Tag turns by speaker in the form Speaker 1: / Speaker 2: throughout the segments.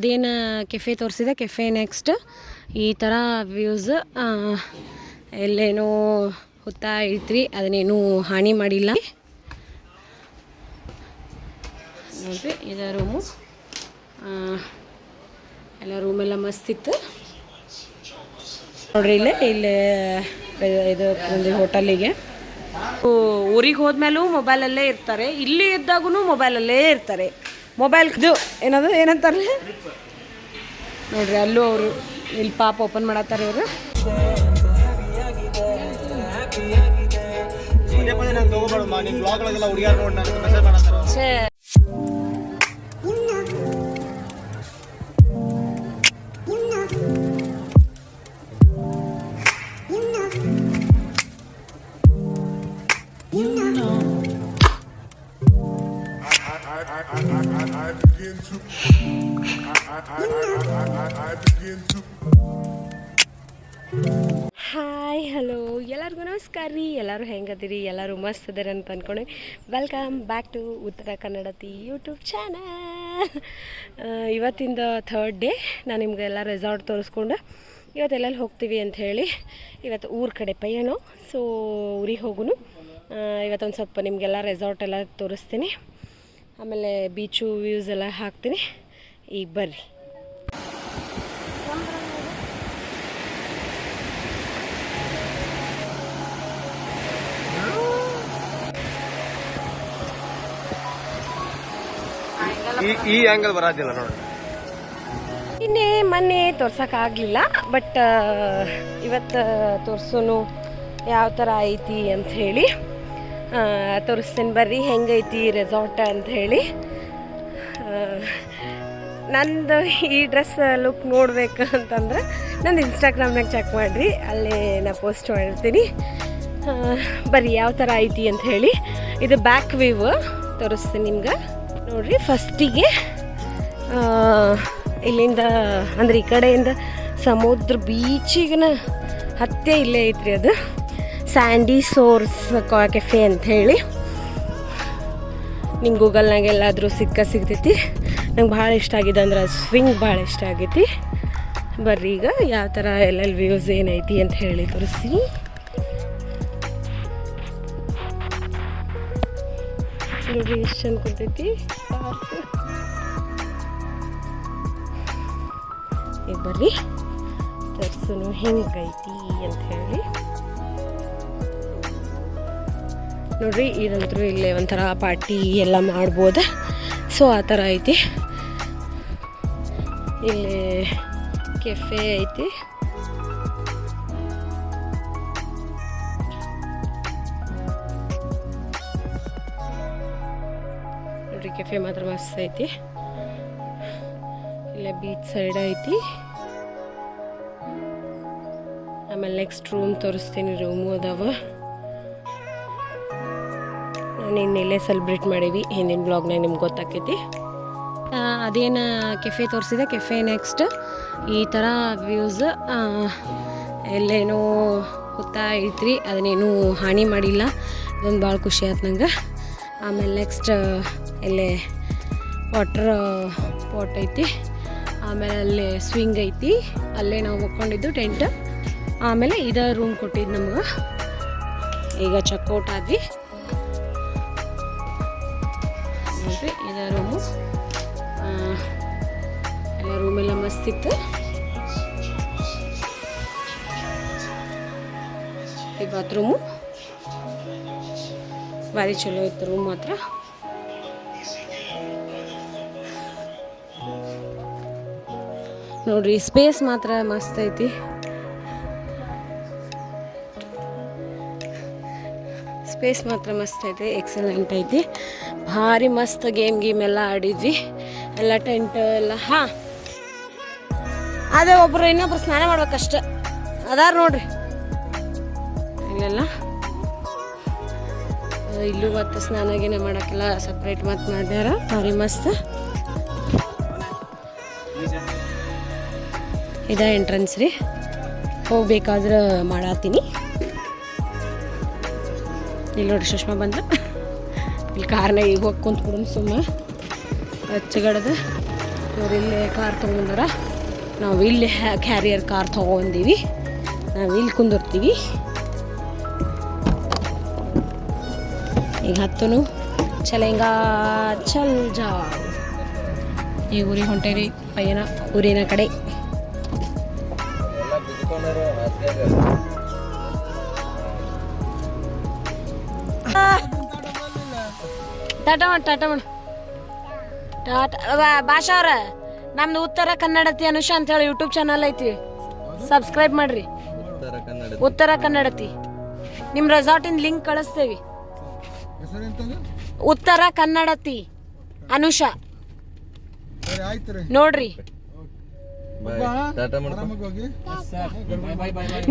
Speaker 1: ಅದೇನು ಕೆಫೆ ತೋರಿಸಿದೆ, cafe next ಈ ಥರ ವ್ಯೂಸ್ ಎಲ್ಲೇನೋ ಹುತ್ತ ಐತ್ರಿ ಅದನ್ನೇನು ಹಾನಿ ಮಾಡಿಲ್ಲ. ನೋಡಿರಿ, ಇದು ರೂಮು ಎಲ್ಲ ರೂಮೆಲ್ಲ ಮಸ್ತ್ ಇತ್ತು. ನೋಡ್ರಿ ಇಲ್ಲೇ ಇಲ್ಲೇ, ಇದು ಒಂದು ಹೋಟೆಲಿಗೆ ಊರಿಗೆ ಹೋದ್ಮೇಲೂ ಮೊಬೈಲಲ್ಲೇ ಇರ್ತಾರೆ, ಇಲ್ಲಿ ಇದ್ದಾಗೂ ಮೊಬೈಲಲ್ಲೇ ಇರ್ತಾರೆ. ಮೊಬೈಲ್ ಇದು ಏನದು? ಏನಂತಾರೆ ನೋಡ್ರಿ ಅಲ್ಲೂ ಅವರು ಇಲ್ಲಿ ಪಾಪ ಓಪನ್ ಮಾಡತ್ತಾರೆ ಇವರು. ಹಾಯ್ ಹಲೋ ಎಲ್ಲರಿಗೂ ನಮಸ್ಕಾರ ರೀ. ಎಲ್ಲರೂ ಹೆಂಗದಿರಿ? ಎಲ್ಲರೂ ಮಸ್ತ್ ಅದಾರ ಅಂತ ಅಂದ್ಕೊಂಡು welcome back to Uttara Kannadati YouTube channel ಇವತ್ತಿಂದ ಥರ್ಡ್ ಡೇ ನಾನು ನಿಮಗೆಲ್ಲ ರೆಸಾರ್ಟ್ ತೋರಿಸ್ಕೊಂಡು ಇವತ್ತೆಲ್ಲ ಹೋಗ್ತೀವಿ ಅಂತ ಹೇಳಿ ಇವತ್ತು ಊರ ಕಡೆ ಪಯ್ಯನೋ. ಸೊ ಊರಿಗೆ ಹೋಗುನು. ಇವತ್ತೊಂದು ಸ್ವಲ್ಪ ನಿಮಗೆಲ್ಲ ರೆಸಾರ್ಟ್ ಎಲ್ಲ ತೋರಿಸ್ತೀನಿ. ಆಮೇಲೆ ಬೀಚು ವ್ಯೂಸ್ ಎಲ್ಲ ಹಾಕ್ತೀನಿ. ಈಗ ಬರ್ರಿ.
Speaker 2: ಈ ಆಂಗಲ್ ಬರಾತಿಲ್ಲ ನೋಡಿ.
Speaker 1: ಇನ್ನೇ ಮೊನ್ನೆ ತೋರ್ಸೋಕ್ಕಾಗಲಿಲ್ಲ ಬಟ್ ಇವತ್ತು ತೋರ್ಸೋನು ಯಾವ ಥರ ಐತಿ ಅಂತ ಹೇಳಿ. ತೋರಿಸ್ತೀನಿ ಬರ್ರಿ, ಹೆಂಗೈತಿ ರೆಸಾರ್ಟ್ ಅಂತ ಹೇಳಿ. ನಂದು ಈ ಡ್ರೆಸ್ ಲುಕ್ ನೋಡ್ಬೇಕು ಅಂತಂದ್ರೆ ನಂದು ಇನ್ಸ್ಟಾಗ್ರಾಮ್ನಾಗ ಚೆಕ್ ಮಾಡಿರಿ, ಅಲ್ಲಿ ನಾ ಪೋಸ್ಟ್ ಮಾಡಿರ್ತೀನಿ ಬರ್ರಿ, ಯಾವ ಥರ ಐತಿ ಅಂತ ಹೇಳಿ. ಇದು ಬ್ಯಾಕ್ ವ್ಯೂವ್ ತೋರಿಸ್ತೀನಿ ನಿಮ್ಗೆ. ನೋಡಿರಿ ಫಸ್ಟಿಗೆ ಇಲ್ಲಿಂದ ಅಂದ್ರೆ ಈ ಕಡೆಯಿಂದ ಸಮುದ್ರ ಬೀಚಿಗನ ಹತ್ತೆ ಇಲ್ಲೇ ಐತ್ರಿ ಅದು. ಸ್ಯಾಂಡಿ ಸೋರ್ಸ್ ಕೆಫೆ ಅಂತ ಹೇಳಿ. ನಿಮ್ಮ ಗೂಗಲ್ನಾಗ ಎಲ್ಲಾದರೂ ಸಿಕ್ಕ ಸಿಗ್ತೈತಿ. ನಂಗೆ ಭಾಳ ಇಷ್ಟ ಆಗಿದೆ ಅಂದ್ರೆ ಸ್ವಿಂಗ್ ಭಾಳ ಇಷ್ಟ ಆಗೈತಿ. ಬರ್ರಿ ಈಗ ಯಾವ ಥರ ಎಲ್ಲೆಲ್ಲಿ ವ್ಯೂಸ್ ಏನೈತಿ ಅಂತ ಹೇಳಿ ನೋಡ್ರಿ ಎಷ್ಟು ಚಂದ ಕೊಡ್ತೈತಿ. ಬರ್ರಿ. ತರ್ಸು ಹೆಂಗೈತಿ ಅಂತ ಹೇಳಿ. ನೋಡ್ರಿ ಇದಂತರೂ ಇಲ್ಲೇ ಒಂಥರ ಪಾರ್ಟಿ ಎಲ್ಲ ಮಾಡ್ಬೋದು. ಸೊ ಆ ಥರ ಐತಿ. ಇಲ್ಲಿ ಕೆಫೆ ಐತಿ. ನೋಡ್ರಿ ಕೆಫೆ ಮಾತ್ರ ಮಸ್ತ್ ಐತಿ. ಇಲ್ಲೇ ಬೀಚ್ ಸೈಡ್ ಐತಿ. ಆಮೇಲೆ ನೆಕ್ಸ್ಟ್ ರೂಮ್ ತೋರಿಸ್ತೀನಿ ರೂಮು ಅದಾವ. ನಾನು ಇನ್ನಿಲ್ಲೇ ಸೆಲೆಬ್ರೇಟ್ ಮಾಡೀವಿ. ಹಿಂದಿನ ಬ್ಲಾಗ್ನಾಗ ನಿಮ್ಗೆ ಗೊತ್ತಾಕೈತಿ. ಅದೇನು ಕೆಫೆ ತೋರಿಸಿದೆ. ಕೆಫೆ ನೆಕ್ಸ್ಟ್ ಈ ಥರ ವ್ಯೂಸ್ ಎಲ್ಲೇನೋ ಗೊತ್ತಾ ಐತ್ರಿ. ಅದನ್ನೇನು ಹಾನಿ ಮಾಡಿಲ್ಲ. ಅದೊಂದು ಭಾಳ ಖುಷಿ ಆಯ್ತು ನಂಗೆ. ಆಮೇಲೆ ನೆಕ್ಸ್ಟ್ ಇಲ್ಲೇ ವಾಟ್ರ್ ಪಾಟ್ ಐತಿ. ಆಮೇಲೆ ಅಲ್ಲಿ ಸ್ವಿಂಗ್ ಐತಿ. ಅಲ್ಲೇ ನಾವು ಹೋಗ್ಕೊಂಡಿದ್ದು ಟೆಂಟ್ ಆಮೇಲೆ ಇದ ರೂಮ್ ಕೊಟ್ಟಿದ್ದು ನಮ್ಗೆ. ಈಗ ಚೆಕ್ಔಟ್ ಆದ್ವಿ. ನೋಡ್ರಿ ಇದ ರೂಮು ಎಲ್ಲ ರೂಮೆಲ್ಲ ಮಸ್ತ್ ಇತ್ತು. ಈ ಬಾತ್ರೂಮು ಭಾರಿ ಚಲೋ ಇತ್ತು ರೂಮ್ ಮಾತ್ರ. ನೋಡ್ರಿ ಸ್ಪೇಸ್ ಮಾತ್ರ ಮಸ್ತ್ ಐತಿ. ಸ್ಪೇಸ್ ಮಾತ್ರ ಮಸ್ತ್ ಐತಿ ಎಕ್ಸಲೆಂಟ್ ಐತಿ. ಭಾರಿ ಮಸ್ತ್ ಗೇಮ್ ಗೇಮ್ ಎಲ್ಲ ಆಡಿದ್ವಿ. ಎಲ್ಲ ಟೆಂಟ್ ಎಲ್ಲ, ಹಾಂ. ಅದೇ ಒಬ್ರು ಇನ್ನೊಬ್ರು ಸ್ನಾನ ಮಾಡ್ಬೇಕಷ್ಟ ಅದಾರ ನೋಡ್ರಿ. ಇಲ್ಲೆಲ್ಲ? ಇಲ್ಲೂ ಮತ್ತು ಸ್ನಾನ ಗೀನ ಮಾಡೋಕ್ಕೆಲ್ಲ ಸಪ್ರೇಟ್ ಮತ್ತು ಮಾಡ್ಯಾರ. ಭಾರಿ ಮಸ್ತ್. ಇದ ಎಂಟ್ರೆನ್ಸ್ ರೀ. ಹೋಗ್ಬೇಕಾದ್ರೆ ಮಾಡಾತೀನಿ. ಇಲ್ಲಿ ನೋಡಿ ಸುಷ್ಮಾ ಬಂದ್ರು ಇಲ್ಲಿ ಕಾರ್ನಾಗ ಈಗ ಹೋಗಿ ಕುಂತ್ಬಿಡೋಣ ಸುಮ್ಮ ಹಚ್ಚಗಡದ ಇವ್ರು ಇಲ್ಲೇ ಕಾರ್ ತೊಗೊಂಡಾರ ನಾವು ಇಲ್ಲಿ ಕ್ಯಾರಿಯರ್ ಕಾರ್ ತೊಗೊಂಡೀವಿ ನಾವು ಇಲ್ಲಿ ಕುಂದಿರ್ತೀವಿ. ಈಗ ಹತ್ತನು. ಚಲೆಂಗ ಚಲ್ ಜಾ. ಈ ಊರಿಗೆ ಹೊಂಟೇರಿ ಪಯ್ಯನ. ಊರಿನ ಕಡೆ. ಟಾಟಾ ಮಾಡು ಟಾಟಾ ಮಾಡು. ಟಾಟಾ ಭಾಷಾ ಅವ್ರ. ನಮ್ದು ಉತ್ತರ ಕನ್ನಡತಿ ಅನುಷಾ ಅಂತ ಹೇಳಿ ಯೂಟ್ಯೂಬ್ ಚಾನಲ್ ಐತಿ. ಸಬ್ಸ್ಕ್ರೈಬ್ ಮಾಡ್ರಿ.
Speaker 2: ಉತ್ತರ ಕನ್ನಡ
Speaker 1: ಉತ್ತರ ಕನ್ನಡತಿ ನಿಮ್ಮ ರೆಸಾರ್ಟಿನ ಲಿಂಕ್ ಕಳಿಸ್ತೇವಿ. ಉತ್ತರ ಕನ್ನಡತಿ. ಅನುಷಾ. ನೋಡ್ರಿ.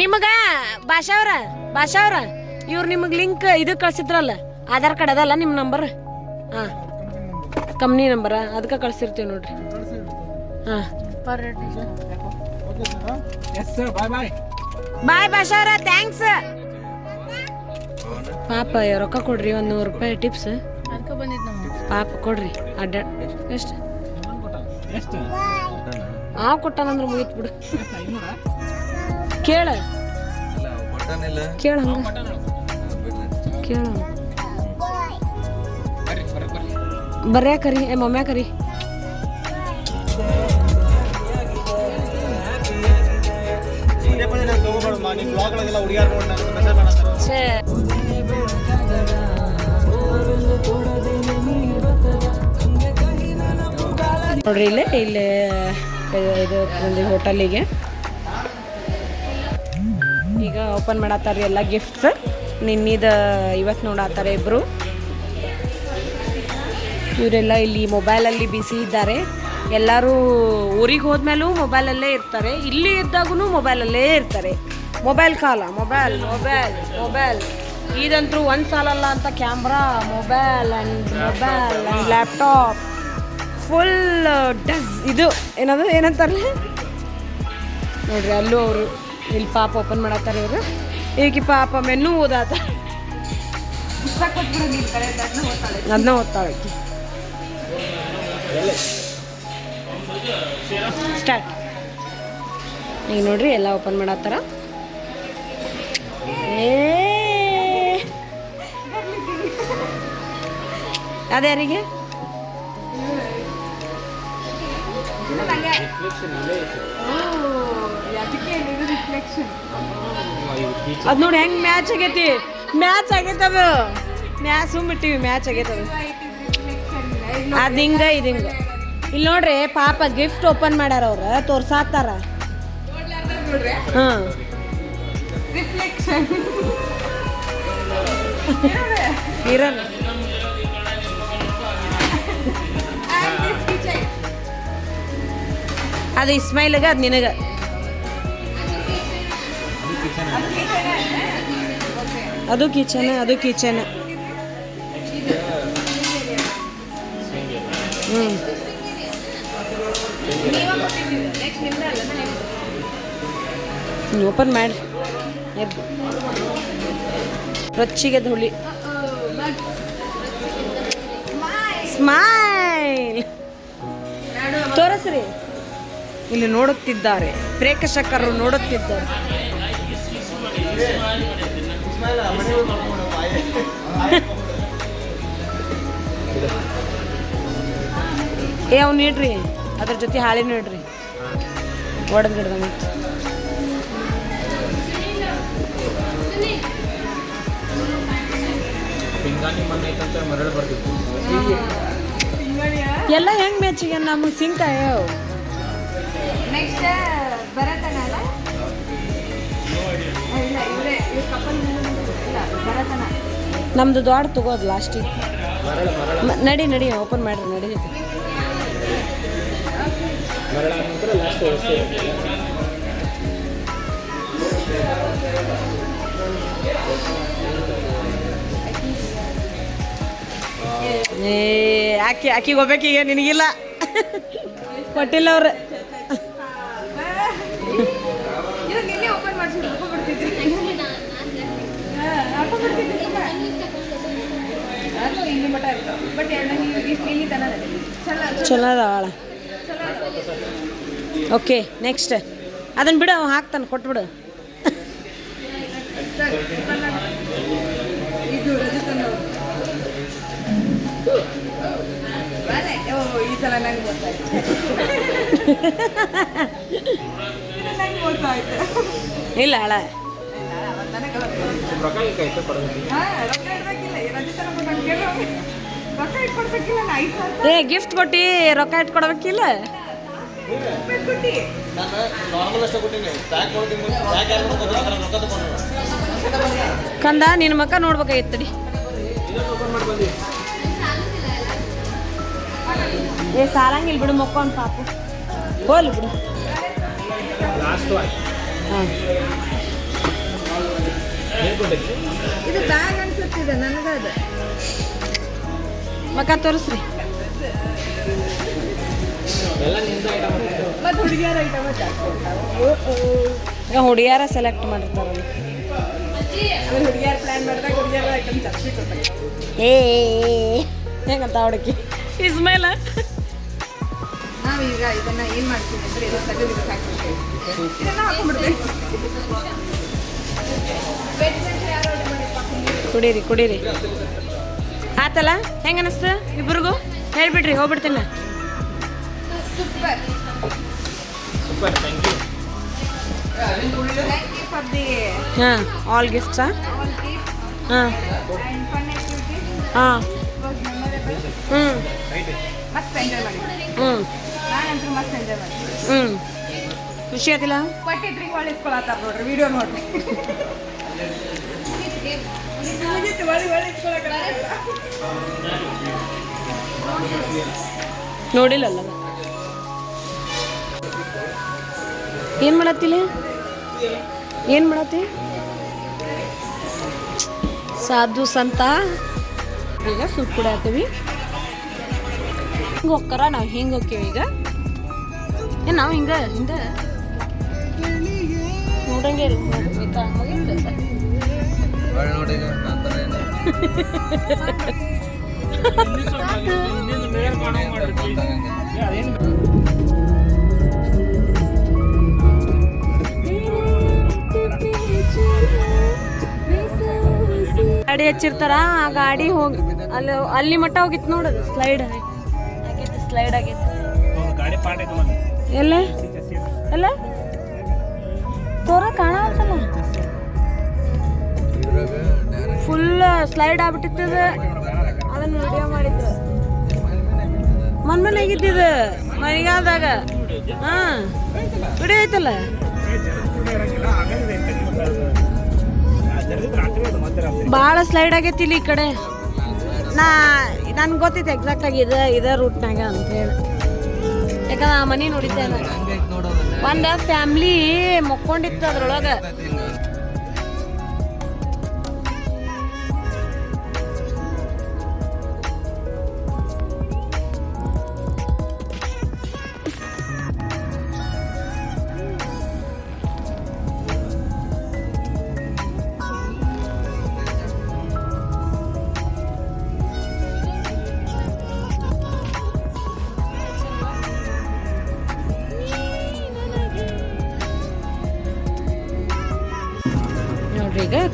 Speaker 1: ನಿಮಗ ಭಾಷಾ ಅವ್ರ ಭಾಷಾ ಅವ್ರ ಇವ್ರು ನಿಮಗೆ ಲಿಂಕ್ ಇದು ಕಳ್ಸಿದ್ರಲ್ಲ ಆಧಾರ್ ಕಾರ್ಡ್ ಅದಲ್ಲ ನಿಮ್ಮ ನಂಬರ್ ಹಾಂ. ಕಂಪ್ನಿ ನಂಬರ ಅದಕ್ಕೆ ಕಳ್ಸಿರ್ತೀವಿ ನೋಡ್ರಿ. ಹಾಂ. ಬಾಯ್ ಅವ್ರ ಥ್ಯಾಂಕ್ಸ್ ಪಾಪ ರೊಕ್ಕ ಕೊಡ್ರಿ ಒಂದು ನೂರು ರೂಪಾಯಿ ಟಿಪ್ಸ್ ಪಾಪ ಕೊಡ್ರಿ ಅಡ್ಡಾಡ್ ಎಷ್ಟು? ಆ ಕೊಟ್ಟಾನಂದ್ರೆ ಮುಗಿತ್ ಬಿಡು. ಕೇಳ. ಕೇಳ ಕೇಳ.
Speaker 2: ಮೆಸೇಜ್ ಮಾಡತ್ತಾರೆ
Speaker 1: ಕರಿ ನೋಡ್ರಿ ಇಲ್ಲೇ ಇಲ್ಲೇ ಇದು- ಇದು ಒಂದು ಹೋಟೆಲಿಗೆ ಈಗ ಓಪನ್ ಮಾಡತ್ತಾರ ಎಲ್ಲ ಗಿಫ್ಟ್ಸ್ ನಿನ್ನಿದ ಇವತ್ತು ನೋಡತ್ತಾರ ಇಬ್ರು. ಇವರೆಲ್ಲ ಇಲ್ಲಿ ಮೊಬೈಲಲ್ಲಿ ಬಿಸಿ ಇದ್ದಾರೆ. ಎಲ್ಲರೂ ಊರಿಗೆ ಹೋದ್ಮೇಲೂ ಮೊಬೈಲಲ್ಲೇ ಇರ್ತಾರೆ. ಇಲ್ಲಿ ಇದ್ದಾಗೂ ಮೊಬೈಲಲ್ಲೇ ಇರ್ತಾರೆ. ಮೊಬೈಲ್ ಕಾಲ ಮೊಬೈಲ್ ಮೊಬೈಲ್ ಮೊಬೈಲ್. ಇದಂತೂ ಒಂದು ಸಾಲಲ್ಲ ಅಂತ camera mobile and mobile and laptop. Full does ಇದು ಏನದು ಏನಂತಾರಲ್ಲ? ನೋಡ್ರಿ ಅಲ್ಲೂ ಅವರು ಇಲ್ಲಿ ಪಾಪ ಓಪನ್ ಮಾಡತ್ತಾರೆ ಇವರು. ಈಗ ಪಾಪ ಮೆನ್ನು ಓದಾತ ಅದನ್ನ ಓದ್ತಾಳೆ. ಸ್ಟಾರ್ಟ್ ಈಗ ನೋಡ್ರಿ ಎಲ್ಲ ಓಪನ್ ಮಾಡತ್ತಾರ. ಅದ್ಯಾರಿಗೆ ಅದ್ ನೋಡಿ ಹೆಂಗ್ ಮ್ಯಾಚ್ ಆಗೈತಿ. ಮ್ಯಾಚ್ ಆಗೈತೆ ಅದು. ಮ್ಯಾಚ್ ಸುಮ್ಬಿಟ್ಟಿವಿ ಮ್ಯಾಚ್ ಆಗೈತೆ ಅದು ಹಿಂಗ, ಇದು ಹಿಂಗ. ಇಲ್ಲಿ ನೋಡ್ರಿ, ಪಾಪ ಗಿಫ್ಟ್ ಓಪನ್ ಮಾಡ್ಯಾರ ಅವ್ರ ತೋರ್ಸಾತಾರ ಹಾಂ. ಇರೋಣ ಅದು ಇಸ್ಮೈಲ್ಗ ಅದು ನಿನಗ. ಅದು ಕಿಚನ್ ಅದು ಕಿಚನ್. ಹ್ಞೂ ಓಪನ್ ಮಾಡಿ ಎದ್ದು. ರೊಚ್ಚಿಗೆ ಧೂಳಿ ಸ್ಮೈಲ್ ತೋರಿಸ್ರಿ. ಇಲ್ಲಿ ನೋಡುತ್ತಿದ್ದಾರೆ. ಪ್ರೇಕ್ಷಕರು ನೋಡುತ್ತಿದ್ದಾರೆ. ಏ ಅವ್ನು ಇಡ್ರಿ ಅದ್ರ ಜೊತೆ ಹಾಳಿನೂ ಇಡ್ರಿ ಒಡದ್ ಗಿಡದ ಮತ್ತೆ. ಎಲ್ಲ ಹೆಂಗ್ ಮ್ಯಾಚಿಗೆ ನಮಗೆ ಸಿಂಕ
Speaker 3: ನೆಕ್ಸ್ಟ್
Speaker 1: ನಮ್ದು ದೊಡ್ಡ ತಗೋದು ಲಾಸ್ಟಿಗೆ ನಡಿ ನಡಿ ಓಪನ್ ಮಾಡ್ರಿ ನಡಿ. ಏ ಆಕಿ ಆಕಿಗೆ ಹೋಗ್ಬೇಕೀಗ ನಿನಗಿಲ್ಲ. ಕೊಟ್ಟಿಲ್ಲ ಅವ್ರು
Speaker 3: ಚಲೋ ನಿನ್ನೆ ಓಪನ್ ಮಾಡಿಸಿ ಬಿಡ್ತಿದ್ರಿ ಅದು ಇಲ್ಲಿ ಮಟ್ಟ ಇರ್ತಾವ ಬಟ್ ಇಲ್ಲಿ ಇಲ್ಲಿ ತನ ಚಲೋ
Speaker 1: ಚಲೋ ಅದಾಳ
Speaker 3: ಚಲೋ
Speaker 1: ಓಕೆ ನೆಕ್ಸ್ಟ್ ಅದನ್ನು ಬಿಡು ಅವ ಹಾಕ್ತಾನೆ ಕೊಟ್ಬಿಡು. ಇಲ್ಲ ಅಳ. ಏ ಗಿಫ್ಟ್ ಕೊಟ್ಟಿ ರೊಕ್ಕ ಇಟ್ಕೊಡ್ಬೇಕಿಲ್ಲ?
Speaker 2: ನಾನು ನಾರ್ಮಲ್ ಅಷ್ಟೇ ಕೊಟ್ಟಿನಿ. ಪ್ಯಾಕ್ ಮಾಡ್ತೀನಿ ಪ್ಯಾಕ್ ಯಾರು ಮಾಡ್ಕೊತಾರೆ ಅದರ ರೊಕ್ಕ ತಗೊಂಡು.
Speaker 1: ಕಂದ ನಿನ್ನ ಮಕ್ಕ ನೋಡ್ಬೇಕಾಗಿತ್ತು ತಡಿ
Speaker 2: ಓಪನ್ ಮಾಡಿ ಬಂದಿ
Speaker 1: ಏ ಸಾರಂಗಿಲ್ಲ ಬಿಡು ಮಕ್ಕೊಂದು ಪಾಪು. ಹೋಲ್ ಬಿಡು. ಹಾಂ.
Speaker 3: ಇದು ಬ್ಯಾಗ್ ಅನ್ಸುತ್ತಿದೆ ನನಗೆ ಅದು
Speaker 1: ಮಕ್ಕ ತೋರಿಸ್ರಿ.
Speaker 3: ಮತ್ತು ಹುಡುಗಿಯರ ಐಟಮ್ ಜಾಸ್ತಿ
Speaker 1: ಈಗ ಹುಡುಗಿಯಾರ ಸೆಲೆಕ್ಟ್ ಮಾಡಿರ್ತಾರಲ್ಲ
Speaker 3: ಆಮೇಲೆ ಹುಡುಗಿಯರ ಪ್ಲ್ಯಾನ್ ಮಾಡಿದಾಗ ಹುಡುಗಿಯರ ಐಟಮ್ ಜಾಸ್ತಿ ಕೊಡ್ತಾರೆ.
Speaker 1: ಏ ಹೆಂಗಂತ ಹುಡುಕಿ? ಇಸ್ಮೇಲ
Speaker 3: ನಾವೀಗ ಇದನ್ನ ಏನು ಮಾಡ್ತೀವಿ ಅಂದರೆ ಇದನ್ನು ತೆಗೆದು ಇದಕ್ಕೆ ಹಾಕ್ಬಿಡ್ತೇವೆ. ಇದನ್ನ ಹಾಕೊಂಡ್ಬಿಡ್ತೇವೆ.
Speaker 1: ಕುಡೀರಿ ಕುಡೀರಿ. ಆತಲ್ಲ ಹೆಂಗ ಅನಿಸ್ತು ಇಬ್ರಿಗೂ? ಹೇಳ್ಬಿಡ್ರಿ ಹೋಗ್ಬಿಡ್ತೀನಿ.
Speaker 3: Super
Speaker 2: super thank you
Speaker 3: thank you for the
Speaker 1: ಹಾಂ ಆಲ್ ಗಿಫ್ಟ್ಸಾ
Speaker 3: ಆಲ್ ಗಿಫ್ಟ್
Speaker 1: ಹಾಂ.
Speaker 3: ಆ್ಯಂಡ್ ಫನ್ ಆಕ್ಟಿವಿಟೀಸ್
Speaker 1: ಹಾಂ. ಹ್ಞೂ
Speaker 3: ಮಸ್ತ್ ಎಂಜಾಯ್ ಮಾಡಿದ್ವಿ
Speaker 1: ಹ್ಞೂ
Speaker 3: ನಾನಂತೂ ಮಸ್ತ್ ಎಂಜಾಯ್ ಮಾಡಿದ್ವಿ
Speaker 1: ಹ್ಞೂ ಖುಷಿ ಆತಿಲ್ಲ
Speaker 3: ಪಟ್ಟಿದ್ರಿಗೆ ಒಳ್ಳಿಸ್ಕೊಳತ್ತಾರ ನೋಡ್ರಿ ವಿಡಿಯೋ ನೋಡ್ರಿ.
Speaker 1: ನೋಡಿಲ್ಲಲ್ಲ ಏನು ಮಾಡತ್ತಿಲ್ಲ ಏನು ಮಾಡತ್ತಿ? ಸಾಧು ಸಂತ. ಈಗ ಸೂಪ್ ಕೂಡ ಹಾಕ್ತೀವಿ. ಹಿಂಗೆ ಹೋಗ್ತಾರ ನಾವು ಹಿಂಗೆ ಹೋಗ್ತೀವಿ ಈಗ. ಏನು ನಾವು ಹಿಂಗೆ ಹಿಂದೆ ನೋಡಂಗೆ ರೀ ಹಚ್ಚಿರ್ತಾರ ಆ ಗಾಡಿ ಹೋಗಿ ಅಲ್ಲಿ ಅಲ್ಲಿ ಮಟ್ಟ ಹೋಗಿತ್ತು ನೋಡೋದು ಸ್ಲೈಡ್ ಆಗೈತೆ ಸ್ಲೈಡ್
Speaker 2: ಆಗಿತ್ತು.
Speaker 1: ಎಲ್ಲ? ಎಲ್ಲ? ತೋರ ಕಾಣತ್ತಲ್ಲ ಫುಲ್ ಸ್ಲೈಡ್ ಆಗ್ಬಿಟ್ಟಿತ್ತು ಅದನ್ನ ವಿಡಿಯೋ ಮಾಡಿದ್ರು ಮನ್ ಮನೆ ಆಗಿದ್ದಿದು ಮನೆಗಾದಾಗ ಹಾ. ವಿಡಿಯೋ ಐತಲ್ಲ ಭಾಳ ಸ್ಲೈಡ್ ಆಗೈತಿ ಇಲ್ಲಿ ಈ ಕಡೆ. ನಾ ನನ್ಗೆ ಗೊತ್ತಿತ್ತು ಎಕ್ಸಾಕ್ಟ್ ಆಗಿ ಇದೆ, ಇದೇ ರೂಟ್ನಾಗ ಅಂತ ಹೇಳಿ. ಯಾಕಂದ್ರೆ ಆ ಮನೆ ನೋಡಿದ್ದೆ ಒಂದು ಫ್ಯಾಮ್ಲಿ ಮಕ್ಕೊಂಡಿತ್ತು ಅದ್ರೊಳಗೆ.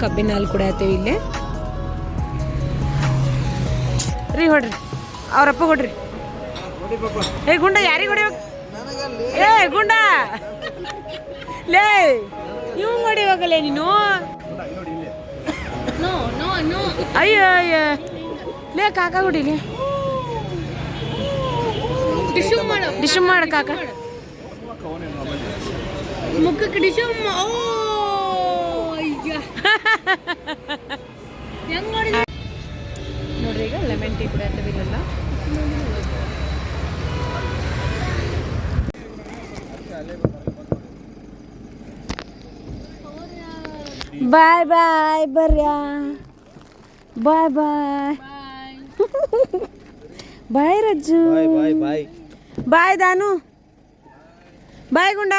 Speaker 1: ಕಬ್ಬಿನ ಹಾಲು ಕುಡಿಯತ್ತೀವಿ ಇಲ್ಲಿ. ರೀ ಹೊಡ್ರಿ. ಅವ್ರಪ್ಪ ಕೊಡ್ರಿ. ಏ ಗುಂಡ ಯಾರಿಗೆ ಹೊಡಿಬೇಕು? ಏ ಗುಂಡ. ಲೇ ನೀವು ಹೋಗಲ್ಲ ನೀನು. ಅಯ್ಯೋ ಅಯ್ಯ. ಲೇ ಕಾಕ ಹೊಡಿಲಿ ಡಿಶು ಮಾಡ. ಕಾಕ. ಮುಖಕ್ಕೆ ಡಿಶು ಓ. ನೋಡ್ರಿ ಈಗ ಲೆಮನ್ ಟೀ ಕೂಡ ಇಲ್ಲೆಲ್ಲ. ಬಾಯ್ ಬಾಯ್ ಬರ್ಯಾ. ಬಾಯ್ ಬಾಯ್. ಬಾಯ್ ರಜ್ಜು.
Speaker 2: ಬಾಯ್ ಬಾಯ್ ಬಾಯ್.
Speaker 1: ಬಾಯ್ ದಾನು. ಬಾಯ್ ಗುಂಡ.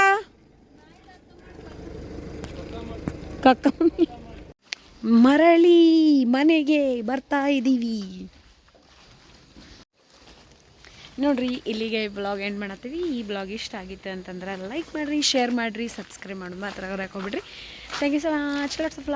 Speaker 1: ಕಕ್ಕ. ಮರಳಿ ಮನೆಗೆ ಬರ್ತಾ ಇದ್ದೀವಿ. ನೋಡ್ರಿ, ಇಲ್ಲಿಗೆ ಬ್ಲಾಗ್ ಎಂಡ್ ಮಾಡತ್ತೀವಿ. ಈ ಬ್ಲಾಗ್ ಇಷ್ಟ ಆಗಿತ್ತು ಅಂತಂದ್ರೆ ಲೈಕ್ ಮಾಡಿರಿ ಶೇರ್ ಮಾಡಿರಿ ಸಬ್ಸ್ಕ್ರೈಬ್ ಮಾಡೋದು ಮಾತ್ರ ಹಾಕೋಬಿಡ್ರಿ thank you so much lots of